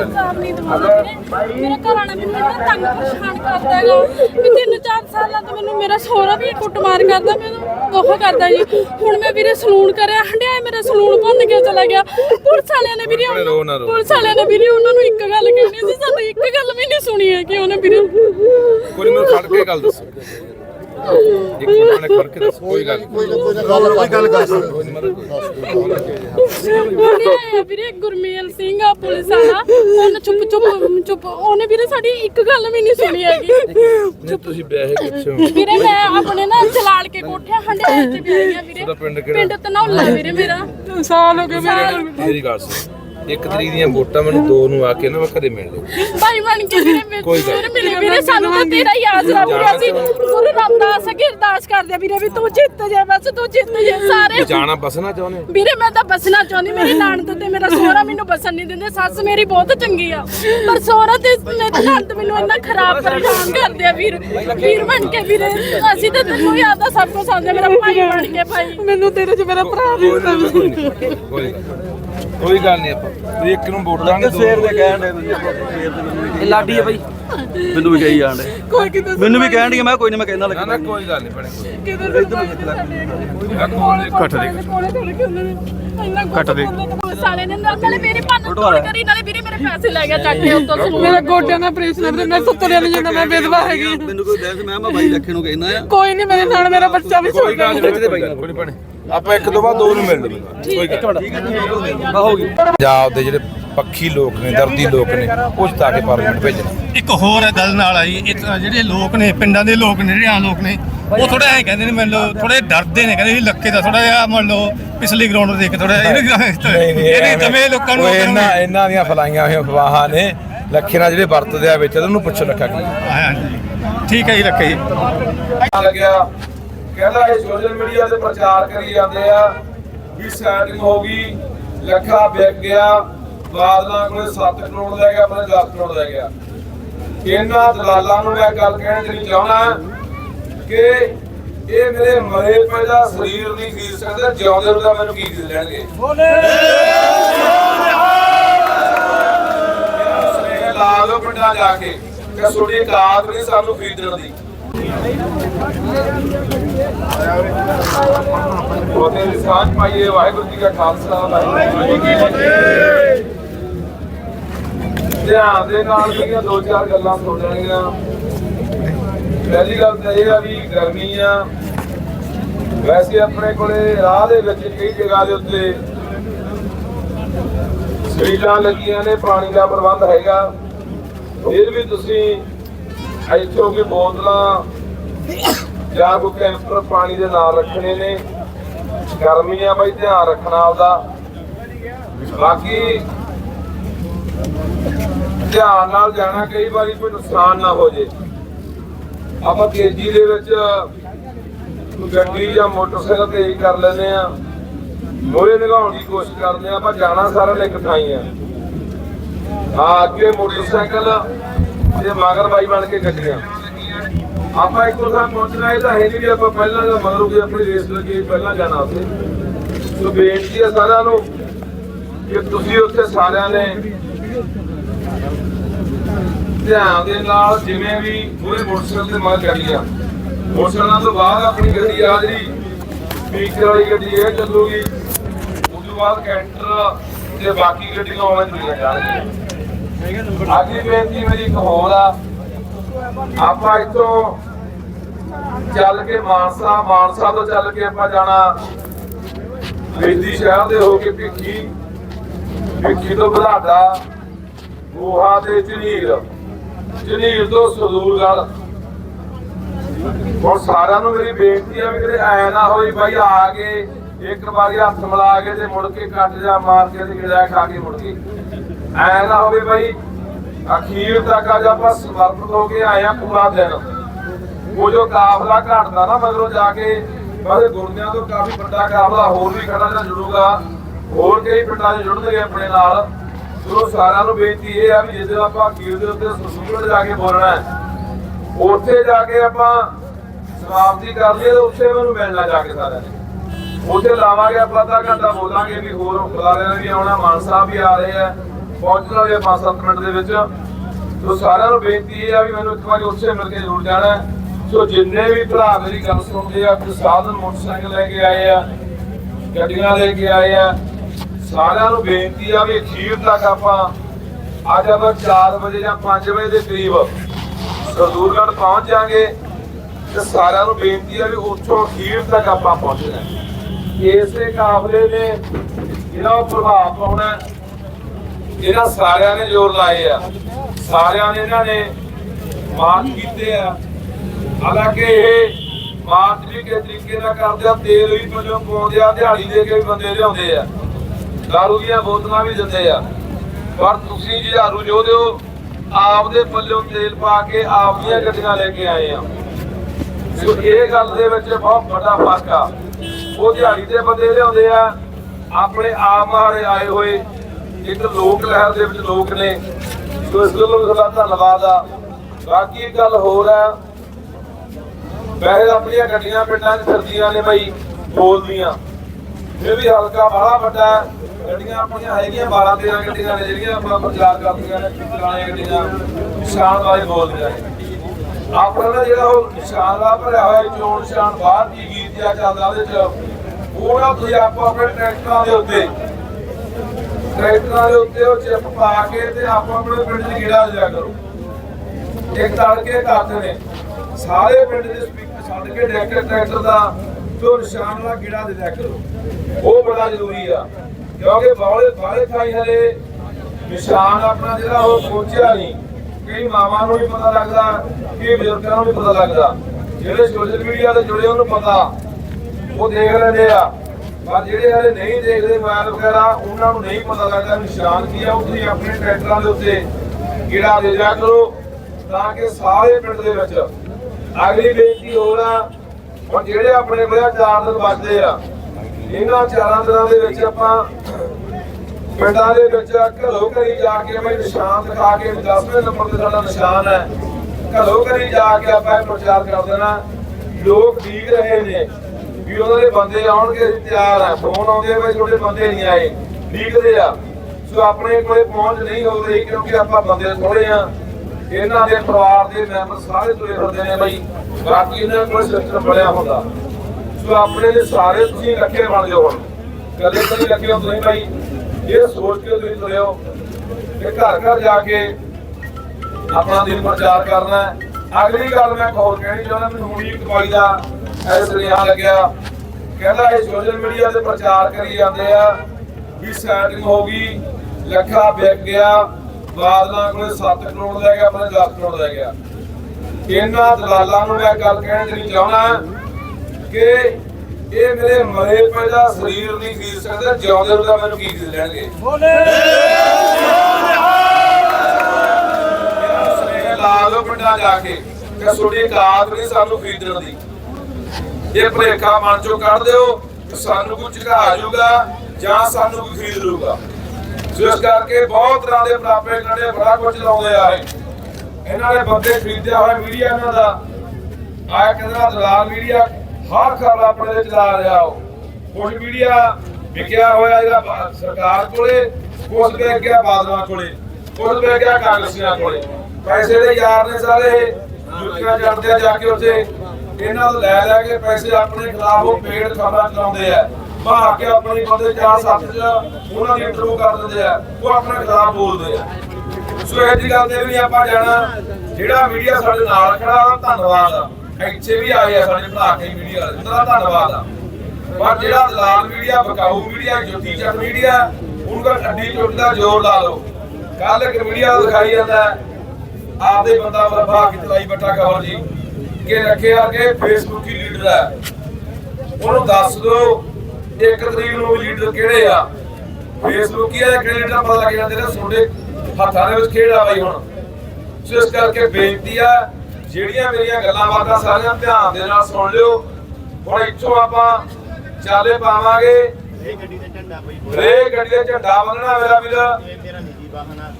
ਇਨਸਾਫ ਨਹੀਂ ਦਿਵਾਉਂਦਾ। ਵੀਰੇ ਮੇਰਾ ਘਰ ਵਾਲਾ ਮੈਨੂੰ ਇੰਨਾ ਤੰਗ ਪਰੇਸ਼ਾਨ ਕਰਦਾ ਹੈਗਾ ਕਿ ਤਿੰਨ ਚਾਰ ਸਾਲਾਂ ਤੋਂ ਮੈਨੂੰ ਮੇਰਾ ਸਹੁਰਾ ਵੀ ਕੁੱਟਮਾਰ ਕਰਦਾ ਮੈਨੂੰ ਉਹ ਕਰਦਾ ਜੀ। ਹੁਣ ਮੈਂ ਵੀਰੇ ਸਲੂਨ ਕਰਿਆ ਹੰਡਿਆ ਮੇਰਾ ਸਲੂਨ ਭੰਨ ਕੇ ਚਲਾ ਗਿਆ। ਪੁਲਿਸ ਵਾਲਿਆਂ ਨੇ ਵੀਰੇ ਨਾ ਰੋ। ਪੁਲਿਸ ਵਾਲਿਆਂ ਨੇ ਵੀਰੇ ਉਹਨਾਂ ਨੂੰ ਇੱਕ ਗੱਲ ਕਹਿਣੀ ਸੀ ਸਾਨੂੰ ਇੱਕ ਗੱਲ ਵੀ ਨਹੀਂ ਸੁਣੀ ਹੈ ਕਿ ਉਹਨੇ ਵੀਰੇ ਕੋਈ ਮੈਨੂੰ ਖੜ ਕੇ ਗੱਲ ਦੱਸੋ। ਇੱਕ ਮਿੰਟ ਨੇ ਖੜ ਕੇ ਦੱਸੋ ਕੋਈ ਗੱਲ ਨਹੀਂ। ਕੋਈ ਗੱਲ ਕਰ ਕੋਈ ਉਹਨੇ ਵੀਰੇ ਗੁਰਮੇਲ ਸਿੰਘ ਆ ਪੁਲਿਸ ਵਾਲਾ। ਉਹਨੇ ਚੁੱਪ ਚੁੱਪ ਚੁੱਪ ਉਹਨੇ ਵੀਰੇ ਸਾਡੀ ਇੱਕ ਗੱਲ ਵੀ ਨਹੀਂ ਸੁਣੀ ਹੈਗੀ। ਨਹੀਂ ਤੁਸੀਂ ਵਿਆਹੇ ਕਿੱਥੇ ਹੋ ਵੀਰੇ ਮੈਂ ਆਪਣੇ ਨਾ ਜਲਾਲ ਕੇ ਕੋਠਿਆ ਹੰਡਿਆ ਚ ਵੀ ਆ ਵੀਰੇ। ਪਿੰਡ ਕਿਹੜਾ? ਪਿੰਡ ਤਨੌਲਾ ਵੀਰੇ ਮੇਰਾ। ਸਾਲ ਹੋ ਗਏ ਮੇਰੇ ਮੇਰੀ ਗੱਲ ਸੁਣ। ਇੱਕ ਤਰੀਕ ਦੀਆਂ ਵੋਟਾਂ ਮੈਨੂੰ ਦੋ ਨੂੰ ਆ ਕੇ ਨਾ ਮੈਂ ਘਰੇ ਮਿਲ ਲਓ ਭਾਈ ਬਣ ਕੇ ਵੀਰੇ ਮੇਰੇ ਕੋਈ ਗੱਲ ਵੀਰੇ ਮਿਲੇ ਵੀਰੇ ਸਾਨੂੰ ਤਾਂ ਤੇਰਾ ਹੀ ਆਸਰਾ ਵੀਰੇ ਅਸੀਂ। ਗੁਰੂ ਰਾਮਦਾਸ ਅੱਗੇ ਅਰਦਾਸ ਕਰਦੇ ਆ ਵੀਰੇ ਵੀ ਤੂੰ ਜਿੱਤ ਜਾ ਬਸ ਤੂੰ ਜਿੱਤ ਜਾ ਸਾਰੇ। ਜਾਣਾ ਬਸਣਾ ਚਾਹੁੰਦੇ? ਹੋ? ਵੀਰੇ ਮੈਂ ਤਾਂ ਬਸਣਾ ਚਾਹੁੰਦੀ ਮੇਰੀ ਨਾਨਦ ਤੇ ਮੇਰਾ ਸਹੁਰਾ ਮੈਨੂੰ ਬਸਣ ਨਹੀਂ ਦਿੰਦੇ ਸੱਸ ਮੇਰੀ ਬਹੁਤ ਚੰਗੀ ਆ। ਪਰ ਸਹੁਰਾ ਤੇ ਮੇਰੀ ਨਾਨਦ ਮੈਨੂੰ ਇੰਨਾ ਖਰਾਬ ਪਰੇਸ਼ਾਨ ਕਰਦੇ ਆ ਵੀਰ। ਵੀਰ ਬਣ ਕੇ ਵੀਰੇ ਅਸੀਂ ਤਾਂ ਤੈਨੂੰ ਯਾਦ ਆ ਸਭ ਕੁਝ ਆਉਂਦਾ ਮੇਰਾ ਭਾਈ ਬਣ ਕੇ ਭਾਈ। ਮੈਨੂੰ ਤੇਰੇ ਚ ਮੇਰਾ ਭਰਾ ਵੀ ਕੋਈ ਨਹੀਂ ਕੋਈ ਨਹੀਂ ਕੋਈ ਗੱਲ ਨਹੀਂ। ਆਪਾਂ। ਤੁਸੀਂ ਇੱਕ ਨੂੰ ਵੋਟਾਂ ਨੇ ਸਵੇਰ ਦੇ ਕਹਿਣ ਦੇ ਤੁਸੀਂ ਆਪਾਂ ਸਵੇਰ ਦੇ ਮੈਨੂੰ ਇਹ ਲਾਡੀ ਹੈ ਬਾਈ। ਮੈਨੂੰ ਵੀ ਕਹੀ ਜਾਣ ਦੇ। ਕੋਈ ਕਿਤੇ ਮੈਨੂੰ ਵੀ ਕਹਿਣ ਦੀ ਮੈਂ ਕੋਈ ਨਹੀਂ ਮੈਂ ਕਹਿੰਦਾ ਨਾ ਨਾ ਲੱਗਾ ਕੋਈ ਗੱਲ ਨਹੀਂ ਬਣੇ ਕੋਈ ਕਿਤੇ ਕੱਟ ਦੇ ਕੋਲੇ ਥੋੜੇ ਕਿ ਉਹਨਾਂ ਨੇ ਇੰਨਾ ਕੱਟ ਦੇ। ਸਾਲੇ ਨੇ ਨਾਲ ਮੇਰੇ ਪੰਨ ਤੋੜ ਕਰੀ ਨਾਲੇ ਵੀਰੇ ਮੇਰੇ ਪੈਸੇ ਲੈ ਗਿਆ ਚੱਕ ਕੇ ਉੱਤੋਂ ਮੇਰੇ ਗੋਡਿਆਂ ਦਾ ਆਪਰੇਸ਼ਨ ਹੈ ਮੈਂ ਸੁੱਤਰਿਆ ਨਹੀਂ ਜਾਂਦਾ ਮੈਂ ਵਿਧਵਾ ਹੈਗੀ ਮੈਨੂੰ ਕੋਈ ਦੱਸ ਮੈਂ ਮੈਂ ਬਾਈ ਲੱਖੇ ਨੂੰ ਕਹਿੰਦਾ ਆ। ਕੋਈ ਨਹੀਂ ਮੇਰੇ ਨਾਲ ਮੇਰਾ ਬੱਚਾ ਵੀ ਕੋਈ ਗੱਲ ਛੋਟਾ ਨਹੀਂ ਕੋਈ ਨਹੀਂ। ਬਣੇ ਆਪਾਂ ਇੱਕ ਤੋਂ ਬਾਅਦ ਦੋ ਨੂੰ ਮਿਲ ਲਵਾਂਗੇ ਕੋਈ ਗੱਲ ਠੀਕ ਹੈ ਗਈ। ਪੰਜਾਬ ਦੇ ਜਿਹੜੇ ਪੱਖੀ ਲੋਕ ਨੇ ਦਰਦੀ ਲੋਕ ਨੇ ਉਹ ਜਿਤਾ ਕੇ ਪਾਰਲੀਮੈਂਟ ਭੇਜਣ। ਇੱਕ ਹੋਰ ਗੱਲ ਨਾਲ ਆਈ ਤਾਂ ਜਿਹੜੇ ਲੋਕ ਨੇ ਪਿੰਡਾਂ ਦੇ ਲੋਕ ਨੇ ਜਿਹੜੇ ਆ ਲੋਕ ਨੇ ਉਹ ਥੋੜਾ ਐ ਕਹਿੰਦੇ ਨੇ ਮੰਨ ਲਓ ਥੋੜੇ ਡਰਦੇ ਨੇ ਕਹਿੰਦੇ ਵੀ ਲੱਕੇ ਦਾ ਥੋੜਾ ਜਿਹਾ ਮੰਨ ਲਓ ਪਿਛਲੀ ਗਰਾਊਂਡ ਦੇਖ ਥੋੜਾ ਇਹਦੇ ਦਮੇ ਲੋਕਾਂ ਨੂੰ ਇਹਨਾਂ ਇਹਨਾਂ ਦੀਆਂ ਫਲਾਈਆਂ ਹੋਈਆਂ ਅਫਵਾਹਾਂ ਨੇ ਲੱਖੇ ਨਾਲ ਜਿਹੜੇ ਵਰਤਦੇ ਆ ਵਿੱਚ ਉਹਨੂੰ ਪੁੱਛੋ ਲੱਖਾ ਕੀ ਹਾਂਜੀ। ਠੀਕ ਹੈ ਜੀ ਲੱਕੇ ਜੀ। ਲੱਗਿਆ ਕਹਿੰਦਾ ਇਹ ਸੋਸ਼ਲ ਮੀਡੀਆ ਤੇ ਪ੍ਰਚਾਰ ਕਰੀ ਜਾਂਦੇ ਆ ਵੀ ਸੈਟਿੰਗ ਹੋ ਗਈ ਲੱਖਾ ਵਿਕ ਗਿਆ ਬਾਦਲਾਂ ਕੋਲੇ 7 ਕਰੋੜ ਲੈ ਗਿਆ ਆਪਣੇ 10 ਕਰੋੜ ਲੈ ਗਿਆ। ਇਹਨਾਂ ਦਲਾਲਾਂ ਨੂੰ ਮੈਂ ਗੱਲ ਕਹਿਣ ਦੀ ਚਾਹਣਾ ਕਿ ਇਹ ਮੇਰੇ ਮਰੇ ਪਏ ਦਾ ਸਰੀਰ ਨਹੀਂ ਖਰੀਦ ਸਕਦੇ ਜਿਉਂਦੇ ਨੂੰ ਤਾਂ ਮੈਨੂੰ ਕੀ ਖਰੀਦ ਲੈਣਗੇ? ਬੋਲੇ! ਪਿੰਡਾਂ ਜਾ ਕੇ ਕਿ ਤੁਹਾਡੀ ਕਾਤ ਨਹੀਂ ਸਾਨੂੰ ਖਰੀਦਣ ਦੀ। ਉਹਦੇ ਲਿਸਾਨ ਪਾਈਏ, ਵਾਹਿਗੁਰੂ ਜੀ ਕਾ ਖਾਲਸਾ, ਵਾਹਿਗੁਰੂ ਜੀ ਕੀ ਫਤਿਹ। ਧਿਆਨ ਦੇ ਨਾਲ ਜਿਹੜੀਆਂ ਦੋ ਚਾਰ ਗੱਲਾਂ ਸੁਣ ਪਹਿਲੀ ਗੱਲ ਤਾਂ ਇਹ ਆ ਵੀ ਗਰਮੀ ਆ। ਵੈਸੇ ਆਪਣੇ ਕੋਲੇ ਰਾਹ ਦੇ ਵਿੱਚ ਕਈ ਜਗ੍ਹਾ ਦੇ ਉੱਤੇ ਸਵੀਲਾਂ ਲੱਗੀਆਂ ਨੇ, ਪਾਣੀ ਦਾ ਪ੍ਰਬੰਧ ਹੈਗਾ। ਫਿਰ ਵੀ ਤੁਸੀਂ ਇੱਥੋਂ ਕੀ ਬੋਤਲਾਂ ਜਾਂ ਕੋਈ ਕੈਂਪਰ ਪਾਣੀ ਦੇ ਨਾਲ ਰੱਖਣੇ ਨੇ। ਗਰਮੀ ਬਈ, ਧਿਆਨ ਰੱਖਣਾ ਆਪਦਾ। ਬਾਕੀ ਧਿਆਨ ਨਾਲ ਜਾਣਾ, ਕਈ ਵਾਰੀ ਕੋਈ ਨੁਕਸਾਨ ਨਾ ਹੋ ਜੇ। ਆਪਾਂ ਤੇਜ਼ੀ ਦੇ ਵਿੱਚ ਗੱਡੀ ਜਾਂ ਮੋਟਰਸਾਈਕਲ ਤੇਜ਼ ਕਰ ਲੈਂਦੇ ਆ। ਮੋਰੇ ਲਗਾਉਣ ਦੀ ਕੋਸ਼ਿਸ਼ ਕਰਦੇ ਆ, ਆਪਾਂ ਜਾਣਾ ਸਾਰਿਆਂ ਨੇ ਇੱਕ ਥਾਂ ਆ। ਆ ਅੱਗੇ ਮੋਟਰਸਾਈਕਲ ਤੇ ਮਗਰ ਬਾਈ ਬਣ ਕੇ ਗੱਡੀਆਂ। ਆਪਾਂ ਇੱਕੋ ਥਾਂ ਪਹੁੰਚਣਾ ਇਹ ਤਾਂ ਹੈ ਨਹੀਂ ਵੀ ਆਪਾਂ ਪਹਿਲਾਂ ਜਾਂ ਮਗਰੋਂ ਵੀ ਆਪਣੀ ਰੇਸ ਲੱਗੀ ਪਹਿਲਾਂ ਜਾਣਾ ਉੱਥੇ। ਸੋ ਬੇਨਤੀ ਹੈ ਸਾਰਿਆਂ ਨੂੰ ਕਿ ਤੁਸੀਂ ਉੱਥੇ ਸਾਰਿਆਂ ਨੇ ਧਿਆਨ ਦੇ ਨਾਲ ਜਿਵੇਂ ਵੀ ਪੂਰੇ ਮੋਟਰਸਾਈਕਲ ਤੇ ਮਗਰ ਗੱਡੀਆਂ ਮੋਟਰਸਾਈਕਲਾਂ ਤੋਂ ਬਾਅਦ ਆਪਣੀ ਗੱਡੀ ਆ ਜਿਹੜੀ ਸਪੀਕਰ ਵਾਲੀ ਗੱਡੀ ਇਹ ਚੱਲੂਗੀ। ਉਸ ਤੋਂ ਬਾਅਦ ਕੈਂਟਰ ਤੇ ਬਾਕੀ ਗੱਡੀਆਂ ਆਉਣਾ ਜੁੜੀਆਂ ਜਾਣਗੀਆਂ। ਅਗਲੀ ਬੇਨਤੀ ਮੇਰੀ ਇੱਕ ਹੋਰ ਆ। ਆਪਾਂ ਇੱਥੋਂ ਚੱਲ ਕੇ ਮਾਨਸਾ ਮਾਨਸਾ ਤੋਂ ਚੱਲ ਕੇ ਆਪਾਂ ਜਾਣਾ ਬੇਦੀ ਸ਼ਹਿਰ ਦੇ ਹੋ ਕੇ ਭਿੱਖੀ। ਭਿੱਖੀ ਤੋਂ ਬਲਾਡਾ ਗੋਹਾ ਤੇ ਝਨੀਰ। ਝਨੀਰ ਤੋਂ ਸਦੂਰਗੜ ਹੁਣ ਸਾਰਿਆਂ ਨੂੰ ਮੇਰੀ ਬੇਨਤੀ ਆ ਵੀ ਕਿਤੇ ਐ ਨਾ ਹੋਈ ਬਾਈ ਆ ਕੇ ਇੱਕ ਵਾਰੀ ਹੱਥ ਮਿਲਾ ਕੇ ਤੇ ਮੁੜ ਕੇ ਕੱਟ ਜਾ ਮਾਰ ਕੇ ਤੇ ਗਿੜਾ ਖਾ ਕੇ ਮੁੜ ਕੇ। ਐ ਨਾ ਹੋਵੇ ਬਾਈ ਅਖੀਰ ਤੱਕ ਅੱਜ ਆਪਾਂ ਸਮਰਪਿਤ ਹੋ ਕੇ ਆਏ ਆ ਪੂਰਾ ਦਿਨ। ਉਹ ਜੋ ਕਾਫਲਾ ਘਟਦਾ ਨਾ ਮਗਰੋਂ ਜਾ ਕੇ ਬਸ ਗੁਰਦਿਆਂ ਤੋਂ ਕਾਫੀ ਵੱਡਾ ਕਾਫਲਾ ਹੋਰ ਵੀ ਖੜਾ ਜਾਂ ਜੁੜੂਗਾ। ਹੋਰ ਕਈ ਪਿੰਡਾਂ 'ਚ ਜੁੜਨਗੇ ਆਪਣੇ ਨਾਲ। ਸੋ ਸਾਰਿਆਂ ਨੂੰ ਬੇਨਤੀ ਇਹ ਆ ਵੀ ਜਦੋਂ ਆਪਾਂ ਅਖੀਰ ਦੇ ਉੱਤੇ ਸਸੂਲ ਜਾ ਕੇ ਬੋਲਣਾ ਹੈ, ਉੱਥੇ ਜਾ ਕੇ ਆਪਾਂ ਸਮਾਪਤੀ ਕਰ ਲਈਏ ਤੇ ਉੱਥੇ ਮੈਨੂੰ ਮਿਲਣਾ ਜਾ ਕੇ ਸਾਰਿਆਂ ਨੇ। ਉੱਥੇ ਲਾਵਾਂਗੇ ਆਪਾਂ ਅੱਧਾ ਘੰਟਾ ਬੋਲਾਂਗੇ ਵੀ ਹੋਰ ਬੁਲਾਰਿਆਂ ਨੇ ਵੀ ਆਉਣਾ, ਮਾਨ ਸਾਹਿਬ ਵੀ ਆ ਰਹੇ ਆ, ਪਹੁੰਚਣਾ ਵਾਲੇ ਆ 5-7 ਮਿੰਟ ਦੇ ਵਿੱਚ। ਸੋ ਸਾਰਿਆਂ ਨੂੰ ਬੇਨਤੀ ਇਹ ਆ ਵੀ ਮੈਨੂੰ ਇੱਕ ਵਾਰੀ ਉਸੇ ਮਿਲ ਕੇ ਜ਼ਰੂਰ ਜਾਣਾ ਹੈ। ਸੋ ਜਿੰਨੇ ਵੀ ਭਰਾ ਮੇਰੀ ਗੱਲ ਸੁਣਦੇ ਆ ਕੋਈ ਸਾਧਨ ਮੋਟਰਸਾਈਕਲ ਲੈ ਕੇ ਆਏ ਆ, ਗੱਡੀਆਂ ਲੈ ਕੇ ਆਏ ਆ, ਸਾਰਿਆਂ ਨੂੰ ਬੇਨਤੀ ਆ ਵੀ ਅਖੀਰ ਤੱਕ ਆਪਾਂ, ਅੱਜ ਆਪਾਂ 4 ਵਜੇ ਜਾਂ 5 ਵਜੇ ਦੇ ਕਰੀਬ ਸਰਦੂਰਗੜ੍ਹ ਪਹੁੰਚ ਜਾਾਂਗੇ ਤੇ ਸਾਰਿਆਂ ਨੂੰ ਬੇਨਤੀ ਆ ਵੀ ਉੱਥੋਂ ਅਖੀਰ ਤੱਕ ਆਪਾਂ ਪਹੁੰਚਣਾ ਹੈ। ਇਸੇ ਕਾਫਲੇ ਨੇ ਇਹਦਾ ਉਹ ਪ੍ਰਭਾਵ ਪਾਉਣਾ ਇਹਨਾਂ ਸਾਰਿਆਂ ਨੇ ਜ਼ੋਰ ਲਾਏ ਆ। ਸਾਰਿਆਂ ਨੇ ਇਹਨਾਂ ਨੇ ਮਾਰਚ ਕੀਤੇ ਆ। ਹਾਲਾਂਕਿ ਇਹ ਮਾਰਚ ਵੀ ਕਿਸ ਤਰੀਕੇ ਨਾਲ ਕਰਦੇ ਆ, ਤੇਲ ਵੀ ਪਜੋਂ ਪਾਉਂਦੇ ਆ, ਦਿਹਾੜੀ ਦੇ ਕੇ ਵੀ ਬੰਦੇ ਲਿਆਉਂਦੇ ਆ। ਦਾਰੂ ਦੀਆਂ ਬੋਤਲਾਂ ਵੀ ਦਿੰਦੇ ਆ। ਪਰ ਤੁਸੀਂ ਜਹਾਰੂ ਜੋਧੇ ਹੋ ਆਪਦੇ ਪੱਲਿਓਂ ਤੇਲ ਪਾ ਕੇ ਆਪ ਗੱਡੀਆਂ ਲੈ ਕੇ ਆਏ ਆ। ਸੋ ਇਹ ਗੱਲ ਦੇ ਵਿੱਚ ਬਹੁਤ ਵੱਡਾ ਫ਼ਰਕ ਆ। ਉਹ ਦਿਹਾੜੀ ਦੇ ਬੰਦੇ ਲਿਆਉਂਦੇ ਆ, ਆਪਣੇ ਆਪ ਮਾਰੇ ਆਏ ਹੋਏ, ਇੱਕ ਲੋਕ ਲਹਿਰ ਦੇ ਵਿੱਚ ਲੋਕ ਨੇ। ਸੋ ਇਸ ਗੱਲੋਂ ਵੀ ਧੰਨਵਾਦ ਆ। ਬਾਕੀ ਇੱਕ ਗੱਲ ਹੋਰ ਆ ਵੈਸੇ ਆਪਣੀਆਂ ਗੱਡੀਆਂ ਪਿੰਡਾਂ 'ਚ ਫਿਰਦੀਆਂ ਨੇ ਬਈ ਬੋਲਦੀਆਂ ਇਹ ਵੀ ਹਲਕਾ ਬੜਾ ਵੱਡਾ ਗੱਡੀਆਂ ਆਪਣੀਆਂ ਹੈਗੀਆਂ 12 13 ਗੱਡੀਆਂ ਨੇ ਜਿਹੜੀਆਂ ਆਪਣਾ ਪ੍ਰਚਾਰ ਕਰਦੀਆਂ ਨੇ, ਪੁਰਾਣੀਆਂ ਗੱਡੀਆਂ, ਨਿਸ਼ਾਨ ਵਾਲੇ ਬੋਲਦੀਆਂ ਨੇ। ਆਪਣਾ ਨਾ ਜਿਹੜਾ ਉਹ ਨਿਸ਼ਾਨ ਦਾ ਭਰਿਆ ਹੋਇਆ ਚੋਣ ਨਿਸ਼ਾਨ ਬਾਹਰ ਦੀ ਗੀਤ ਜਿਹਾ ਚੱਲਦਾ ਉਹਦੇ ਚ ਉਹ ਨਾ ਤੁਸੀਂ ਆਪੋ ਆਪਣੇ ਟਰੈਕਟਰਾਂ ਦੇ ਉੱਤੇ। ਟਰੈਕਟਰਾਂ ਦੇ ਉੱਤੇ ਉਹ ਚਿੱਪ ਪਾ ਕੇ ਤੇ ਆਪੋ ਆਪਣੇ ਪਿੰਡ ਦੀ ਗੇੜਾ ਦਿਆ ਕਰੋ। ਇੱਕ ਤੜਕੇ ਕਰਦੇ ਨੇ। ਸਾਰੇ ਪਿੰਡ ਦੇ ਛੱਡ ਕੇ ਡੈਕਟਰ ਟਰੈਕਟਰ ਦਾ ਜੋ ਨਿਸ਼ਾਨ ਵਾਲਾ ਗੇੜਾ ਦੇ ਦਿਆ ਕਰੋ। ਉਹ ਬੜਾ ਜ਼ਰੂਰੀ ਆ, ਕਿਉਂਕਿ ਬਾਲੇ ਬਾਲੇ ਖਾਈ ਹਲੇ ਨਿਸ਼ਾਨ ਆਪਣਾ ਜਿਹੜਾ ਉਹ ਪਹੁੰਚਿਆ ਨਹੀਂ। ਕਈ ਮਾਵਾਂ ਨੂੰ ਵੀ ਪਤਾ ਲੱਗਦਾ ਕਿ ਬਜ਼ੁਰਗਾਂ ਨੂੰ ਵੀ ਪਤਾ ਲੱਗਦਾ। ਜਿਹੜੇ ਸੋਸ਼ਲ ਮੀਡੀਆ ਤੇ ਜੁੜੇ ਉਹਨੂੰ ਪਤਾ। ਉਹ ਦੇਖ ਲੈਂਦੇ ਆ। ਪਰ ਜਿਹੜੇ ਹਲੇ ਨਹੀਂ ਦੇਖਦੇ ਮੋਬਾਈਲ ਵਗੈਰਾ, ਉਹਨਾਂ ਨੂੰ ਨਹੀਂ ਪਤਾ ਲੱਗਦਾ ਨਿਸ਼ਾਨ ਕੀ ਆ। ਉਹ ਤੁਸੀਂ ਆਪਣੇ ਟਰੈਕਟਰਾਂ ਦੇ ਉੱਤੇ ਗੇੜਾ ਦੇ ਦਿਆ ਕਰੋ, ਤਾਂ ਕਿ ਸਾਰੇ ਪਿੰਡ ਦੇ ਵਿੱਚ ਅਗਲੀ ਬੇਨਤੀ ਹੋਰ ਆ, ਹੁਣ ਜਿਹੜੇ ਆਪਣੇ ਕੋਲ ਚਾਰ ਦਿਨ ਬਚਦੇ ਆ। ਇਹਨਾਂ ਚਾਰਾਂ ਦਿਨਾਂ ਦੇ ਵਿੱਚ ਆਪਾਂ ਪਿੰਡਾਂ ਦੇ ਵਿੱਚ ਘਰੋਂ ਘਰੀ ਜਾ ਕੇ ਮੈਂ ਨਿਸ਼ਾਨ ਦਿਖਾ ਕੇ 10ਵੇਂ ਨੰਬਰ ਤੇ ਸਾਡਾ ਨਿਸ਼ਾਨ ਹੈ। ਘਰੋਂ ਘਰੀ ਜਾ ਕੇ ਆਪਾਂ ਪ੍ਰਚਾਰ ਕਰ ਦੇਣਾ। ਲੋਕ ਠੀਕ ਰਹੇ ਨੇ ਵੀ ਉਹਨਾਂ ਦੇ ਬੰਦੇ ਆਉਣਗੇ, ਤਿਆਰ ਆ। ਫੋਨ ਆਉਂਦੇ ਆ ਵੀ ਤੁਹਾਡੇ ਬੰਦੇ ਨਹੀਂ ਆਏ। ਡੀਕਦੇ ਆ। ਸੋ ਆਪਣੇ ਕੋਲੇ ਪਹੁੰਚ ਨਹੀਂ ਹੋ ਰਹੀ ਕਿਉਂਕਿ ਆਪਾਂ ਬੰਦੇ ਥੋੜੇ ਆ। ਇਹਨਾਂ ਦੇ ਪਰਿਵਾਰ ਦੇ ਮੈਂਬਰ ਸਾਰੇ ਤੁਰੇ ਫਿਰਦੇ ਨੇ ਬਈ। ਬਾਕੀ ਇਹਨਾਂ ਕੋਲ ਸਿਸਟਮ ਬਣਿਆ ਹੁੰਦਾ। ਸੋ ਆਪਣੇ ਲਈ ਸਾਰੇ ਤੁਸੀਂ ਇਕੱਠੇ ਬਣ ਜਾਓ ਹੁਣ। ਕਦੇ ਕਦੇ ਲੱਗੇ ਹੋ ਤੁਸੀਂ ਭਾਈ ਇਹ ਸੋਚ ਕੇ ਤੁਸੀਂ ਤੁਰੇ ਹੋ। ਕਿ ਘਰ ਘਰ ਜਾ ਕੇ ਆਪਣਾ ਦਿਨ ਪ੍ਰਚਾਰ ਕਰਨਾ ਅਗਲੀ ਗੱਲ ਮੈਂ ਹੋਰ ਕਹਿਣੀ ਚਾਹੁੰਦਾ, ਮੈਨੂੰ ਹੁਣੀ ਇੱਕ ਬਾਈ ਦਾ ਐਸ ਸੁਨੇਹਾ ਲੱਗਿਆ। ਕਹਿੰਦਾ ਇਹ ਸੋਸ਼ਲ ਮੀਡੀਆ ਤੇ ਪ੍ਰਚਾਰ ਕਰੀ ਜਾਂਦੇ ਆ। ਵੀ ਸੈਟਿੰਗ ਹੋ ਗਈ, ਲੱਖਾ ਵਿਕ ਗਿਆ। ਬਾਦਲਾਂ ਕੋਲੇ 7 ਕਰੋੜ ਲੈ ਗਿਆ ਆਪਣੇ 10 ਕਰੋੜ ਲੈ ਗਿਆ। ਇਹਨਾਂ ਦਲਾਲਾਂ ਨੂੰ ਮੈਂ ਗੱਲ ਕਹਿਣ ਨਹੀਂ ਚਾਹੁੰਦਾ ਕਿ ਇਹ ਮੇਰੇ ਮਰੇ ਦਾ ਸਰੀਰ ਨਹੀਂ ਖਰੀਦ ਸਕਦੇ ਜਿਉਂਦੇ ਉਹਦਾ ਮੈਨੂੰ ਕੀ ਖਰੀਦ ਲੈਣਗੇ ਸੁਨੇਹਾ ਲਾ ਪਿੰਡਾਂ ਜਾ ਕੇ ਕਿ ਤੁਹਾਡੀ ਕਾਤ ਨਹੀਂ ਸਾਨੂੰ ਖਰੀਦਣ ਦੀ। ਇਹ ਭਲੇਖਾ ਮਨ ਚੋਂ ਕੱਢ ਦਿਓ ਕਿ ਸਾਨੂੰ ਕੋਈ ਝੁਕਾ ਜਾਊਗਾ ਜਾਂ ਸਾਨੂੰ ਕੋਈ ਖਰੀਦ ਲੂਗਾ ਸੋ ਕਰਕੇ ਬਹੁਤ ਤਰ੍ਹਾਂ ਦੇ ਪ੍ਰਾਪੇ ਕੰਡੇ ਬੜਾ ਕੁਝ ਲਾਉਂਦੇ ਆ ਇਹ ਇਹਨਾਂ ਨੇ ਬੰਦੇ ਖਰੀਦਿਆ ਹੋਇਆ ਮੀਡੀਆ ਇਹਨਾਂ ਦਾ। ਆਇਆ ਕਹਿੰਦਾ ਦਲਾਲ ਮੀਡੀਆ ਹਰ ਖਬਰ ਆਪਣੇ ਦੇ ਚਲਾ ਰਿਹਾ ਉਹ। ਕੁਝ ਮੀਡੀਆ ਵਿਕਿਆ ਹੋਇਆ ਜਿਹੜਾ ਸਰਕਾਰ ਕੋਲੇ ਕੁਝ ਵੇਚ ਗਿਆ ਬਾਦਲਾਂ ਕੋਲੇ ਕੁਝ ਵੇਚ ਗਿਆ ਕਾਂਗਰਸੀਆਂ ਕੋਲੇ। ਪੈਸੇ ਦੇ ਯਾਰ ਨੇ ਸਾਰੇ ਜੁੱਤੀਆਂ ਜੜਦੇ ਜਾ ਕੇ ਉੱਥੇ। ਇਹਨਾਂ ਤੋਂ ਲੈ ਲੈ ਕੇ ਪੈਸੇ ਆਪਣੇ ਖਿਲਾਫ ਉਹ ਪੇਡ ਖਬਰਾਂ ਚਲਾਉਂਦੇ ਆ। ਮਾਰ ਕੇ ਆਪਣੀ ਬੰਦੇ ਚਾਰ ਸੱਤ ਚ ਉਹਨਾਂ ਦੀ ਇੰਟਰਵਿਊ ਕਰ ਦਿੰਦੇ ਆ, ਉਹ ਆਪਣੇ ਖਿਲਾਫ ਬੋਲਦੇ ਆ। ਸੋ ਇਹ ਜੀ ਗੱਲ ਤੇ ਵੀ ਆਪਾਂ ਜਾਣਾ, ਜਿਹੜਾ ਮੀਡੀਆ ਸਾਡੇ ਨਾਲ ਖੜਾ, ਧੰਨਵਾਦ ਆ। ਇੱਥੇ ਵੀ ਆਏ ਆ ਸਾਡੇ ਭਰਾ ਕੇ ਮੀਡੀਆ ਵਾਲੇ ਉਹਦਾ ਧੰਨਵਾਦ ਆ। ਪਰ ਜਿਹੜਾ ਦਲਾਲ ਮੀਡੀਆ ਬਕਾਊ ਮੀਡੀਆ ਜੋਤੀ ਚੱਕ ਮੀਡੀਆ ਉਹਨਾਂ ਦਾ ਅੱਡੀ ਚੁੱਟ ਦਾ ਜ਼ੋਰ ਲਾ ਲਓ। ਕੱਲ ਇੱਕ ਮੀਡੀਆ ਦਿਖਾਈ ਜਾਂਦਾ ਆਪਦੇ ਬੰਦਾ ਵਰਫਾ ਕੇ ਚਲਾਈ ਬੱਟਾ ਖਬਰ ਜੀ। ਕਿ ਰੱਖਿਆ ਕਿ ਫੇਸਬੁੱਕ ਹੀ ਲੀਡਰ ਹੈ। ਉਹਨੂੰ ਦੱਸ ਦਿਓ ਇੱਕ ਤਰੀਕ ਨੂੰ ਵੀ ਲੀਡਰ ਕਿਹੜੇ ਆ? ਫੇਸਬੁੱਕ ਹੀ ਆ ਕਿਹੜੇ ਲੀਡਰ ਪਤਾ ਲੱਗ ਜਾਂਦਾ ਜਿਹੜਾ ਤੁਹਾਡੇ ਹੱਥਾਂ ਦੇ ਵਿੱਚ ਖੇਡਾ ਬਾਈ ਹੁਣ। ਸੋ ਇਸ ਕਰਕੇ ਬੇਨਤੀ ਆ, ਜਿਹੜੀਆਂ ਮੇਰੀਆਂ ਗੱਲਾਂ ਬਾਤਾਂ ਸਾਰੀਆਂ ਧਿਆਨ ਦੇ ਨਾਲ ਸੁਣ ਲਿਓ। ਹੁਣ ਇੱਥੋਂ ਆਪਾਂ ਚਾਲੇ ਪਾਵਾਂਗੇ। ਇਹ ਗੱਡੀ ਦਾ ਝੰਡਾ ਬਈ ਰੇ ਗੱਡੀ ਦਾ ਝੰਡਾ ਬੰਨਣਾ ਮੇਰਾ ਵੀਰ। ਇਹ ਮੇਰਾ ਨਿੱਜੀ ਵਾਹਨ ਆ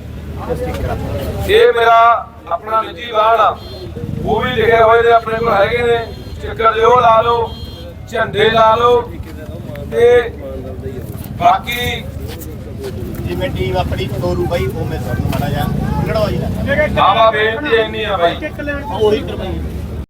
ਇਹ ਮੇਰਾ ਆਪਣਾ ਨਿੱਜੀ ਵਾਹਨ ਆ। ਉਹ ਵੀ ਲਿਖੇ ਹੋਏ ਨੇ ਆਪਣੇ ਕੋਲ ਹੈਗੇ ਨੇ ਸਟicker ਲਿਓ ਲਾ ਲਓ, ਝੰਡੇ ਲਾ ਲਓ। ਤੇ ਬਾਕੀ ਜਿਵੇਂ ਟੀਮ ਆਪਣੀ ਤੋਰੂ ਬਾਈ ਉਹ ਮੈਂ ਤੁਹਾਨੂੰ ਮਾੜਾ ਜਾ ਲੜਵਾ ਜੀ ਬਾਬਾ ਬੇਨਤੀ ਇੰਨੀ ਆ ਬਾਈ। ਉਹੀ ਕਰਵਾਈ।